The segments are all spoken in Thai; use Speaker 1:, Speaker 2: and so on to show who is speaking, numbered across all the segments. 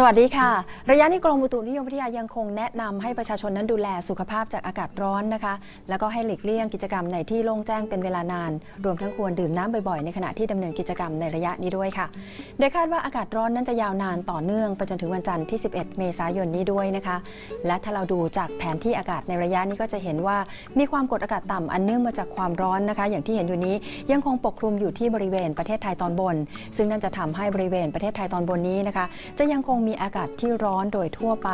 Speaker 1: สวัสดีค่ะ ระยะนี้กรมอุตุนิยมวิทยายังคงแนะนำให้ประชาชนนั้นดูแลสุขภาพจากอากาศร้อนนะคะ แล้วก็ให้หลีกเลี่ยงกิจกรรมในที่โล่งแจ้งเป็นเวลานาน รวมทั้งควรดื่มน้ำบ่อยๆ ในขณะที่ดำเนินกิจกรรมในระยะนี้ด้วยค่ะ โดยคาดว่าอากาศร้อนนั้นจะยาวนานต่อเนื่องไปจนถึงวันจันทร์ที่ 11 เมษายนนี้ด้วยนะคะ และถ้าเราดูจากแผนที่อากาศในระยะนี้ก็จะเห็นว่ามีความกดอากาศต่ำอันเนื่องมาจากความร้อนนะคะ อย่างที่เห็นอยู่นี้ยังคงปกคลุมอยู่ที่บริเวณประเทศไทยตอนบน ซึ่งนั่นจะทำให้บริเวณประเทศไทยตอนบนนี้นะคะ จะยังคงมีอากาศที่ร้อนโดยทั่วไป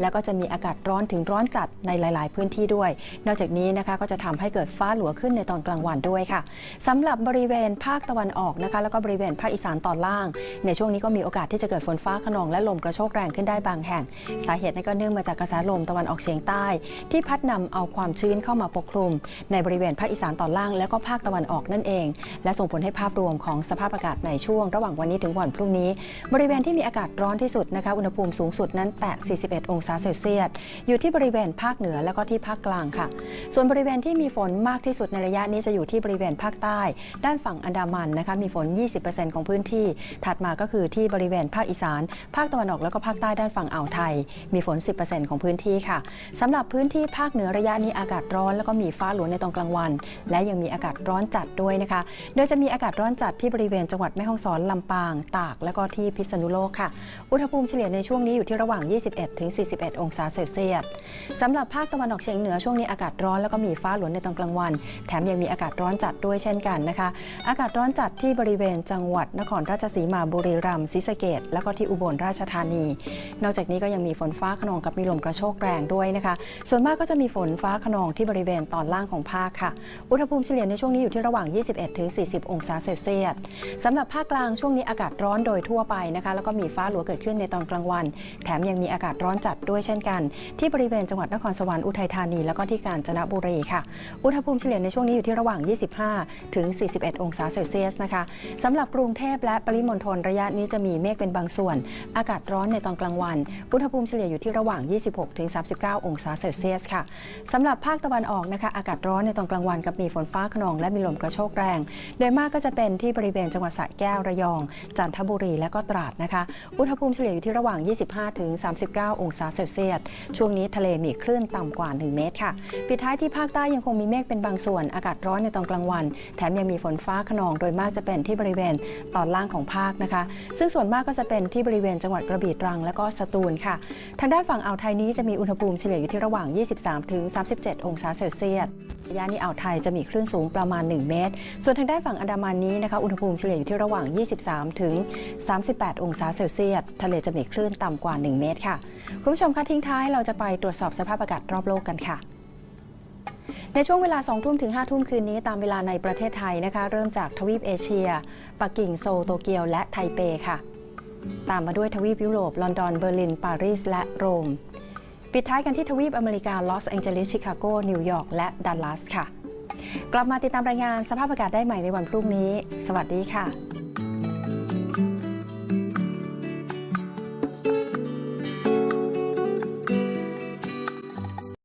Speaker 1: แล้วก็จะมีอากาศร้อนถึงร้อนจัดในหลาย ๆ พื้นที่ด้วย นอกจากนี้นะคะก็จะทำให้เกิดฟ้าหลัวขึ้นในตอนกลางวันด้วยค่ะสำหรับบริเวณภาคตะวันออกนะคะแล้วก็บริเวณภาคอีสานตอนล่าง ในช่วงนี้ก็มีโอกาสที่จะเกิดฝนฟ้าขนองและลมกระโชกแรงขึ้นได้บางแห่ง สาเหตุนั้นก็เนื่องมาจากกระแสลมตะวันออกเฉียงใต้ ที่พัดนำเอาความชื้นเข้ามาปกคลุม ในบริเวณภาคอีสานตอนล่าง และก็ภาคตะวันออกนั่นเอง และส่งผลให้ภาพรวมของสภาพอากาศในช่วง ระหว่างวันนี้ถึงวันพรุ่งนี้ บริเวณที่มีอากาศร้อนที่สุดนะคะอุณหภูมิสูงสุดนั้นแตะ41 องศาเซลเซียสอยู่ที่บริเวณภาคเหนือและก็ที่ภาคกลางค่ะ ส่วนบริเวณที่มีฝนมากที่สุดในระยะนี้จะอยู่ที่บริเวณภาคใต้ ด้านฝั่งอันดามันนะคะมีฝน 20%ของพื้นที่ ถัดมาก็คือที่บริเวณภาคอีสาน ภาคตะวันออกแล้วก็ภาคใต้ด้านฝั่งอ่าวไทย มีฝน 10%ของพื้นที่ค่ะสำหรับพื้นที่ภาคเหนือระยะนี้อากาศร้อนแล้วก็มีฟ้าหลวในตอนกลางวัน และยังมีอากาศร้อนจัดด้วยนะคะ โดยจะมีอากาศร้อนจัดที่บริเวณจังหวัดแม่ฮ่องสอนลำปาง ตาก และก็ที่พิษณุโลกค่ะ อุณหภูมิเฉลี่ยในช่วงนี้อยู่ที่ระหว่าง 21ถึง41 องศาเซลเซียสสำหรับภาคตะวันออกเฉียงเหนือช่วงนี้อากาศร้อนแล้วก็มีฟ้าหลวในตอนกลางวัน แถมยังมีอากาศร้อนจัดด้วยเช่นกันนะคะ อากาศร้อนจัดที่บริเวณจังหวัด นครราชสีมาบุรีรัมย์ศรีสะเกษแล้วก็ที่อุบลราชธานี นอกจากนี้ก็ยังมีฝนฟ้าขนองกับมีลมกระโชกแรงด้วยนะคะ ส่วนมากก็จะมีฝนฟ้าขนองที่บริเวณตอนล่างของภาคค่ะ อุณหภูมิเฉลี่ยในช่วงนี้อยู่ที่ระหว่าง 21ถึง40 องศาเซลเซียสสำหรับภาคกลางช่วงนี้อากาศร้อนโดยทั่วไปนะคะ แล้วก็มีฟ้าหลวเกิดขึ้นในตอนกลางวัน แถมยังมีอากาศร้อนจัดด้วยเช่นกัน ที่บริเวณจังหวัดนครสวรรค์อุทัยธานี แล้วก็ที่กาญจนบุรีค่ะ อุณหภูมิเฉลี่ยในช่วงนี้อยู่ที่ระหว่าง 25 ถึง 41 องศาเซลเซียสนะคะสำหรับกรุงเทพและปริมณฑลระยะนี้จะมีเมฆเป็นบางส่วน อากาศร้อนในตอนกลางวัน อุณหภูมิเฉลี่ยอยู่ที่ระหว่าง 26 ถึง 39 องศาเซลเซียสค่ะสำหรับภาคตะวันออกนะคะ อากาศร้อนในตอนกลางวันกับมีฝนฟ้าขนองและมีลมกระโชกแรง โดยมากก็จะเป็นที่บริเวณจังหวัดสระแก้วระยอง จันทบุรีและก็ตราดนะคะ อุณหภูมิเฉลี่ยอยู่ที่ระหว่าง 25 ถึง 39 องศาเซลเซียส ช่วงนี้ทะเลมีคลื่นต่ำกว่า 1 เมตรค่ะ ปิดท้ายที่ภาคใต้ยังคงมีเมฆเป็นบางส่วน อากาศร้อนในตอนกลางวัน แถมยังมีฝนฟ้าขนอง โดยมากจะเป็นที่บริเวณตอนล่างของภาคนะคะ ซึ่งส่วนมากก็จะเป็นที่บริเวณจังหวัดกระบี่ตรังและก็สตูลค่ะ ทางด้านฝั่งอ่าวไทยนี้จะมีอุณหภูมิเฉลี่ยอยู่ที่ระหว่าง 23 ถึง 37 องศาเซลเซียส ยะนี้อ่าวไทยจะมีคลื่นสูงประมาณ 1 เมตร ส่วนทางด้านฝั่งอันดามันนี้นะคะอุณหภูมิเฉลี่ยอยู่ที่ระหว่าง 23 ถึง 38 องศาเซลเซียส ทะเลจะมีคลื่นต่ำกว่า 1 เมตรค่ะ คุณผู้ชมคะทิ้งท้ายเราจะไปตรวจสอบสภาพอากาศรอบโลกกันค่ะในช่วงเวลา 2 ทุ่มถึง 5 ทุ่มคืนนี้ตามเวลาในประเทศไทยนะคะ เริ่มจากทวีปเอเชีย ปักกิ่งโซลโตเกียวและไทเปค่ะ ตามมาด้วยทวีปยุโรป ลอนดอน เบอร์ลิน ปารีส และโรม ปิดท้ายกันที่ทวีปอเมริกาลอสแองเจลิสชิคาโกนิวยอร์กและดัลลัสค่ะ กลับมาติดตามรายงานสภาพอากาศได้ใหม่ในวันพรุ่งนี้ สวัสดีค่ะ